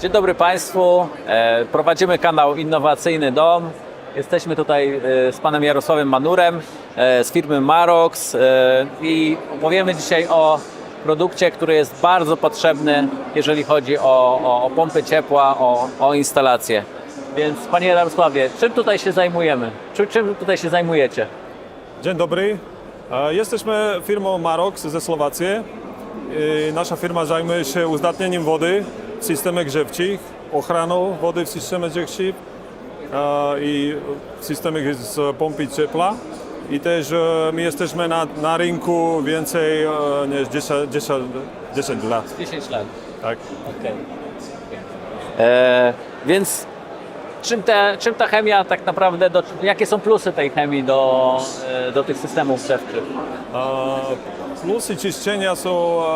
Dzień dobry Państwu. E, Prowadzimy kanał Innowacyjny Dom. Jesteśmy tutaj e, z panem Jarosławem Manurem e, z firmy Marox i opowiemy dzisiaj o produkcie, który jest bardzo potrzebny, jeżeli chodzi o, o, o pompy ciepła, o, o instalacje. Więc panie Jarosławie, czym tutaj się zajmujemy? Czym, czym tutaj się zajmujecie? Dzień dobry. Jesteśmy firmą Marox ze Słowacji. Nasza firma zajmuje się uzdatnieniem wody systemach grzewczych, ochroną wody w systemie grzewczych e, i w systemach z pompy ciepła. I też e, my jesteśmy na, na rynku więcej niż 10, 10, 10 lat. 10 lat. Tak. Okej. E, Więc czym, te, czym ta chemia tak naprawdę, do, jakie są plusy tej chemii do, e, do tych systemów grzewczych? E, Plusy czyszczenia są, e,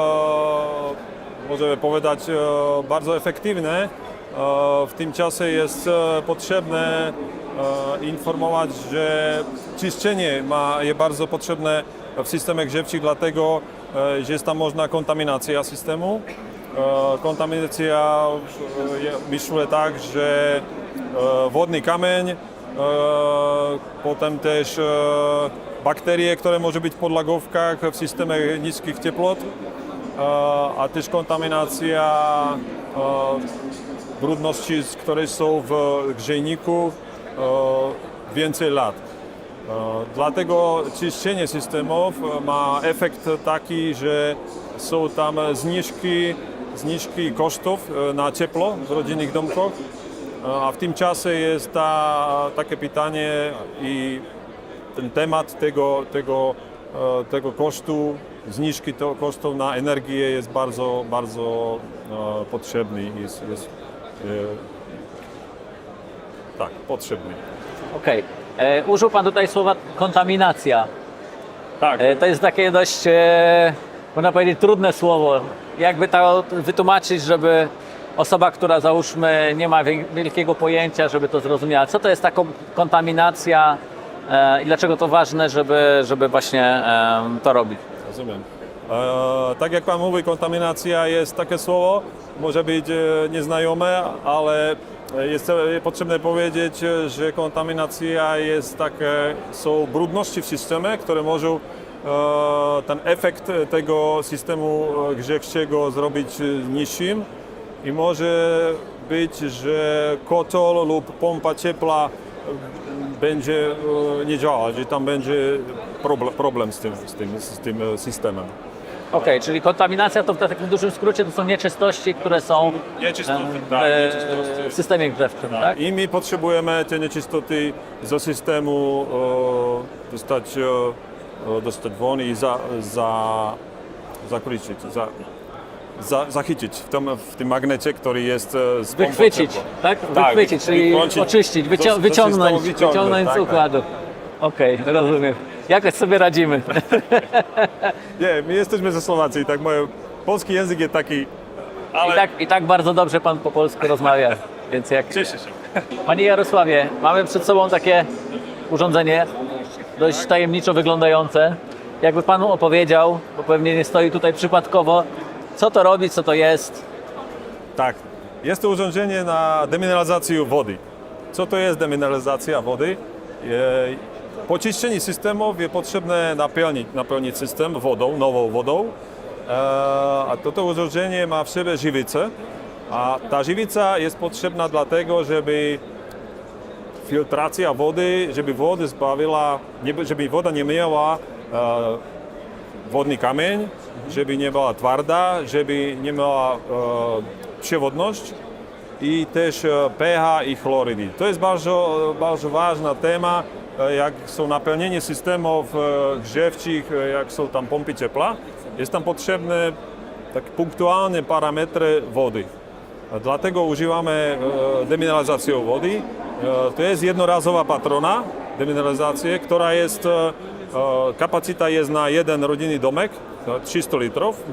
możemy powiedzieć, e, bardzo efektywne. E, W tym czasie jest e, potrzebne informować, że czyszczenie ma, jest bardzo potrzebne w systemach grzewczych, dlatego że jest tam można kontaminacja systemu. Kontaminacja myślę tak, że wodny kamień, potem też bakterie, które może być w podlagówkach w systemach niskich cieplot, a też kontaminacja e, brudności, które są w grzejniku e, więcej lat. E, Dlatego czyszczenie systemów ma efekt taki, że są tam zniżki, zniżki kosztów e, na ciepło w rodzinnych domkach. E, A w tym czasie jest ta, takie pytanie i ten temat tego, tego, e, tego kosztu, zniżki to kosztów na energię jest bardzo, bardzo e, potrzebny. Jest, jest, e, tak, potrzebny. Okej. E, Użył pan tutaj słowa kontaminacja. Tak. E, To jest takie dość, e, można powiedzieć, trudne słowo. Jakby to wytłumaczyć, żeby osoba, która załóżmy nie ma wie- wielkiego pojęcia, żeby to zrozumiała. Co to jest ta kom- kontaminacja e, i dlaczego to ważne, żeby, żeby właśnie em, to robić? Rozumiem. E, tak jak Pan mówi, kontaminacja jest takie słowo, może być e, nieznajome, ale jest e, potrzebne powiedzieć, e, że kontaminacja jest takie, są brudności w systemie, które mogą e, ten efekt tego systemu e, grzewczego zrobić e, niższym i może być, że kotel lub pompa ciepła e, będzie e, nie działać, że tam będzie problem, problem z, tym, z, tym, z tym e, systemem. Okej, czyli kontaminacja to w takim dużym skrócie to są nieczystości, które są Nieczystoty, em, tak, w, systemie grzewczym, tak? I my potrzebujemy te nieczystoty ze systemu e, dostać, e, dostać won i za, za, zakryć, za, za, zachycić w tym, w tym magnecie, który jest e, z pompą Wychwycić, ciepła. tak? Tak, Wychwycić, czyli wyłączyć, oczyścić, wycią- do- do wyciągnąć, systemu wyciągnąć, wyciągnąć z tak, tak. układu. Okej, rozumiem. Jakoś sobie radzimy. Nie, my jesteśmy ze Słowacji, tak moje, polski język jest taki, ale I tak, I tak bardzo dobrze pan po polsku rozmawia, więc jak... cieszę się. Panie Jarosławie, mamy przed sobą takie urządzenie, dość tajemniczo wyglądające. Jakby panu opowiedział, bo pewnie nie stoi tutaj przypadkowo, co to robi, co to jest. Tak, jest to urządzenie na demineralizację wody. Co to jest demineralizacja wody? Po systemów jest potrzebne napełnić, napełnić system wodą, nową wodą. E, A to, to urządzenie ma w sobie żywicę. A ta żywica jest potrzebna dlatego, żeby filtracja wody, żeby woda zbawiła, żeby woda nie miała e, wodny kamień, żeby nie była twarda, żeby nie miała e, przewodność i też e, pH i chlorydy. To jest bardzo, bardzo ważna tema, e, jak są napełnienie systemów e, grzewczych, jak są tam pompy ciepła. Jest tam potrzebne tak punktualne parametry wody. Dlatego używamy demineralizację wody. To jest jednorazowa patrona demineralizacji, która jest, kapacita jest na jeden rodzinny domek, e, 300 litrów.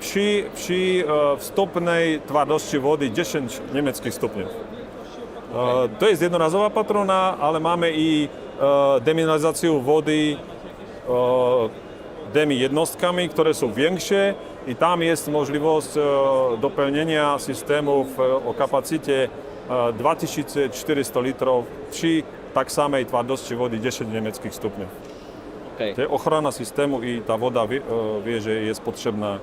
Przy, przy e, wstępnej twardości wody 10 niemieckich stopni. E, To jest jednorazowa patrona, ale mamy i e, demineralizację wody demi jednostkami, które są większe i tam jest możliwość dopełnienia systemów o kapacycie e, 2400 litrów przy tak samej twardości wody 10 niemieckich stopni. To ochrona systemu i ta woda wie, wie że jest potrzebna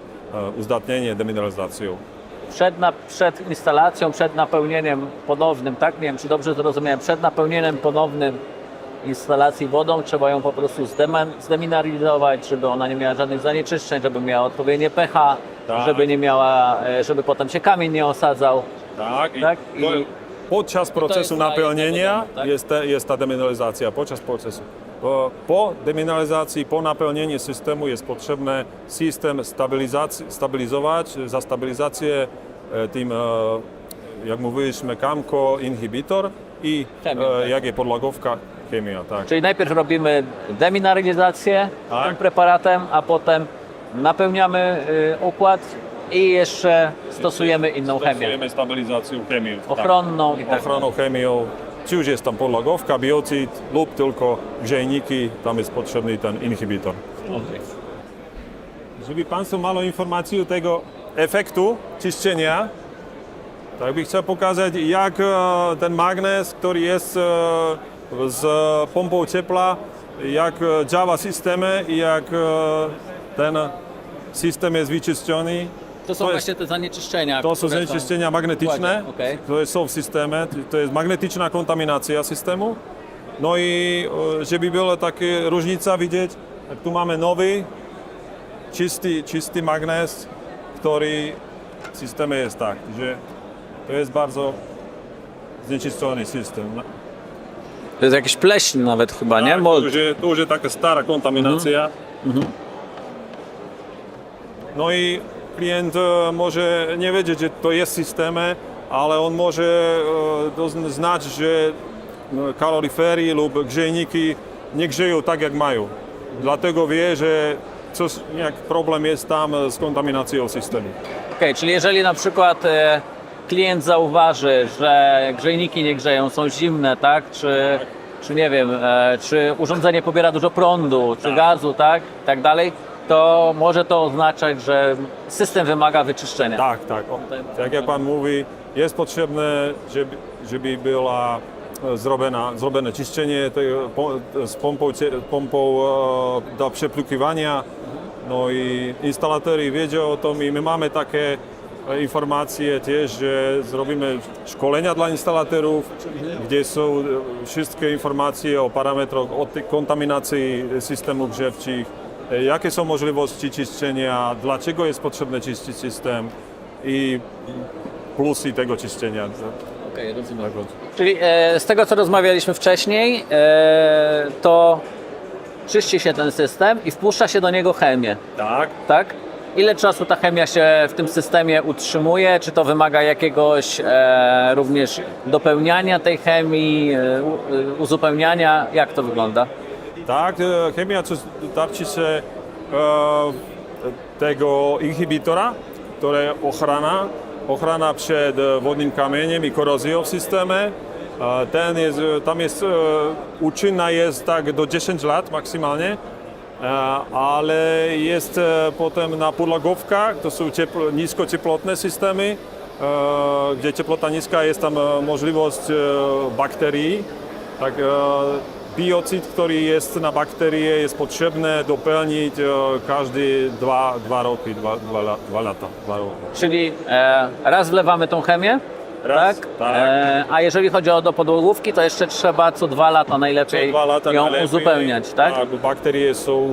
uzdatnienie demineralizacją. Przed, na, przed instalacją, przed napełnieniem ponownym, tak? Nie wiem, czy dobrze zrozumiałem, przed napełnieniem ponownym instalacji wodą trzeba ją po prostu zdemineralizować, żeby ona nie miała żadnych zanieczyszczeń, żeby miała odpowiednie pH, Tak. żeby nie miała, e, żeby potem się kamień nie osadzał. Tak, i Tak, to- i- podczas procesu napełnienia tak? jest, te, jest ta demineralizacja, podczas procesu. Po, demineralizacji, po napełnieniu systemu jest potrzebny system stabilizować, za stabilizację e, tym, e, jak mówiliśmy, kamko inhibitor i Chemia, e, tak. jak je podlagowka, chemia, tak. Czyli najpierw robimy demineralizację Tak. tym preparatem, a potem napełniamy układ i jeszcze stosujemy inną chemię. Stosujemy stabilizację chemią. tak. Ochronną i tak. ochroną chemią, czy już jest tam podlagowka, biocid lub tylko grzejniki, tam jest potrzebny ten inhibitor. Okej. Żeby Państwo malo informacji o tego efektu czyszczenia, tak bym chciał pokazać, jak e, ten magnes, który jest e, z pompą ciepła, jak e, działa system i jak ten system jest wyczyszczony. To są To jest- właśnie te zanieczyszczenia. To są które zanieczyszczenia magnetyczne, Okej. które są w systemie, to jest magnetyczna kontaminacja systemu. No i e, żeby była taka różnica widzieć, jak tu mamy nowy, czysty, czysty magnes, który w systemie jest tak, że to jest bardzo znieczyszczony system. To jest jakiś pleśń nawet chyba, nie? Tak, Mold. To już, jest- to już jest taka stara kontaminacja. No i klient e, może nie wiedzieć, że to jest w systemie, ale on może e, znać, że e, kaloryfery lub grzejniki nie grzeją tak, jak mają. Dlatego wie, że coś, jak problem jest tam z kontaminacją systemu. Okej, czyli jeżeli na przykład e, klient zauważy, że grzejniki nie grzeją, są zimne, tak? Czy, czy nie wiem, czy urządzenie pobiera dużo prądu, czy gazu, tak? I tak dalej, to może to oznaczać, że system wymaga wyczyszczenia. Tak, tak. O, tak jak Pan mówi, jest potrzebne, żeby, żeby była e, zrobiona, zrobione czyszczenie tego, z pompą, pompą e, do przeplukiwania. No i instalatorzy wiedzą o tym i my mamy takie e, informacje też, że zrobimy szkolenia dla instalatorów, gdzie są wszystkie informacje o parametrach od kontaminacji systemów grzewczych, jakie są możliwości czyszczenia, dlaczego jest potrzebny czyścić system i plusy tego czyszczenia. Okej, rozumiem. Czyli e, z tego, co rozmawialiśmy wcześniej, e, to czyści się ten system i wpuszcza się do niego chemię, Tak. tak? Ile czasu ta chemia się w tym systemie utrzymuje? Czy to wymaga jakiegoś e, również dopełniania tej chemii, e, e, uzupełniania? Jak to wygląda? Tak, e, chemia to starczy się e, tego inhibitora, które ochrana, ochrana przed wodnym kamieniem i korozją w systemie. E, Ten jest, tam jest, uczynna jest tak do 10 lat maksymalnie, ale jest potem na podlagówkach, to są ciepło, niskocieplotne systemy, gdzie cieplota niska jest tam możliwość bakterii, tak, biocid, który jest na bakterie, jest potrzebne dopełnić e, każdy dwa, dwa roki, dwa, dwa, la- dwa lata. Dwa. Czyli e, raz wlewamy tą chemię, Raz, tak? tak. E, a jeżeli chodzi o do podłogówki, to jeszcze trzeba co dwa lata najlepiej Dwa lata ją najlepiej, uzupełniać, tak? bo bakterie są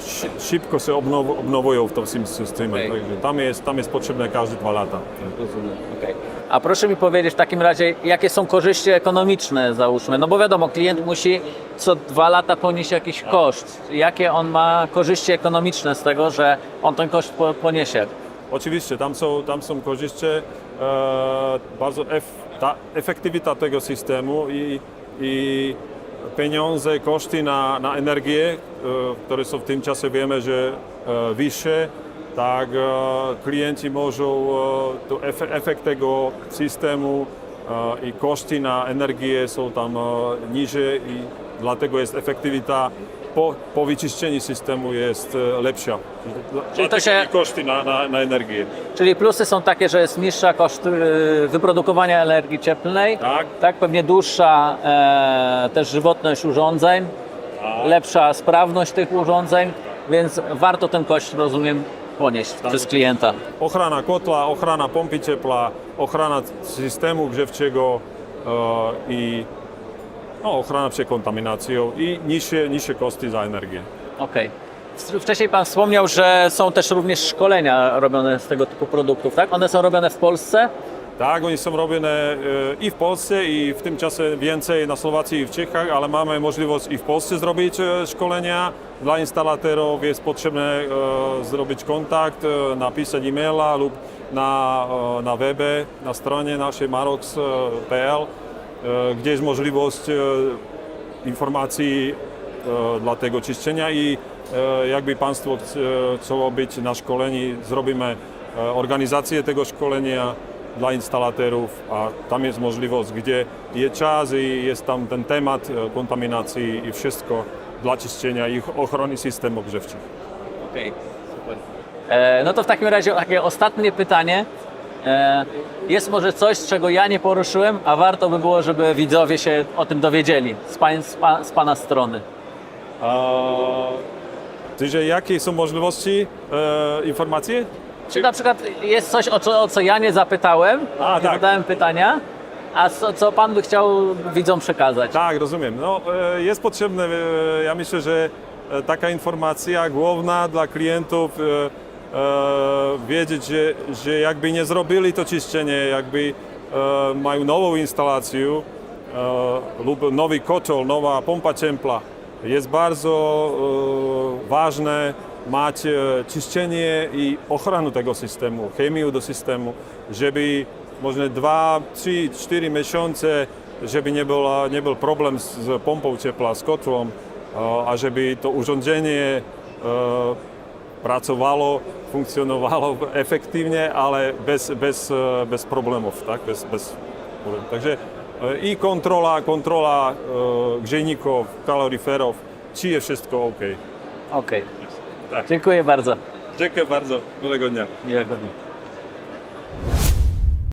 szy- szybko się obnow, obnowują w tym systemie. Także tam, jest, tam jest potrzebne każde dwa lata. Rozumiem. okej. A proszę mi powiedzieć w takim razie, jakie są korzyści ekonomiczne, załóżmy? No bo wiadomo, klient musi co dwa lata ponieść jakiś koszt. Jakie on ma korzyści ekonomiczne z tego, że on ten koszt po- poniesie? Oczywiście, tam są, tam są korzyści, e, bardzo ef, ta efektywita tego systemu i, i pieniądze, koszty na, na energię, e, które są w tym czasie wiemy, że e, wyższe, tak e, klienci mogą, e, to efe, efekt tego systemu e, i koszty na energię są tam niższe i dlatego jest efektywita po, po wyczyszczeniu systemu jest lepsza. Czyli to się- koszty na, na, na energię. Czyli plusy są takie, że jest niższa koszt wyprodukowania energii cieplnej, Tak. tak pewnie dłuższa e, też żywotność urządzeń, lepsza sprawność tych urządzeń, więc warto ten koszt, rozumiem, ponieść przez klienta. Ochrana kotla, ochrana pompy ciepła, ochrana systemu grzewczego e, i no, ochrana przed kontaminacją i niższe, niższe koszty za energię. Okej. W- Wcześniej Pan wspomniał, że są też również szkolenia robione z tego typu produktów, tak? One są robione w Polsce? Tak, oni są robione i w Polsce, i w tym czasie więcej na Słowacji i w Czechach, ale mamy możliwość i w Polsce zrobić e, szkolenia. Dla instalatorów jest potrzebne zrobić kontakt, e, napisać e-maila na, e, na webie, na stronie naszej marox.pl, gdzie jest możliwość informacji dla tego czyszczenia i jakby Państwo chciało być na szkoleni, zrobimy organizację tego szkolenia dla instalatorów, a tam jest możliwość, gdzie jest czas i jest tam ten temat e, kontaminacji i wszystko dla czyszczenia i ochrony systemów grzewczych. Okej, super. E, no to w takim razie takie ostatnie pytanie. E, jest może coś, czego ja nie poruszyłem, a warto by było, żeby widzowie się o tym dowiedzieli z, pań, z, pa, z Pana strony. Czyli jakie są możliwości e, informacji? Czy na przykład jest coś, o co, o co ja nie zapytałem, A, nie tak. zadałem pytania, a co, co Pan by chciał widzom przekazać? Tak, rozumiem. No, e, jest potrzebne, e, ja myślę, że e, taka informacja główna dla klientów, e, e, wiedzieć, że, że jakby nie zrobili to czyszczenie, jakby e, mają nową instalację e, lub nowy kotel, nowa pompa ciepła, jest bardzo e, ważne mať e, čišťenie i ochranu tego systému, chémiu do systému, že by možno 2, 3, 4 mešonce, že by nebola, nebol problém s pompou tepla, s kotlom a že by to urządzenie e, pracovalo, funkcionovalo efektívne, ale bez, bez, e, bez problémov. Tak? Bez, bez problémov. Takže i kontrola, kontrola e, grzejników, kaloryferów, czy jest wszystko ok. Okay. Tak. Dziękuję bardzo. Dziękuję bardzo, miłego dnia. Miłego dnia.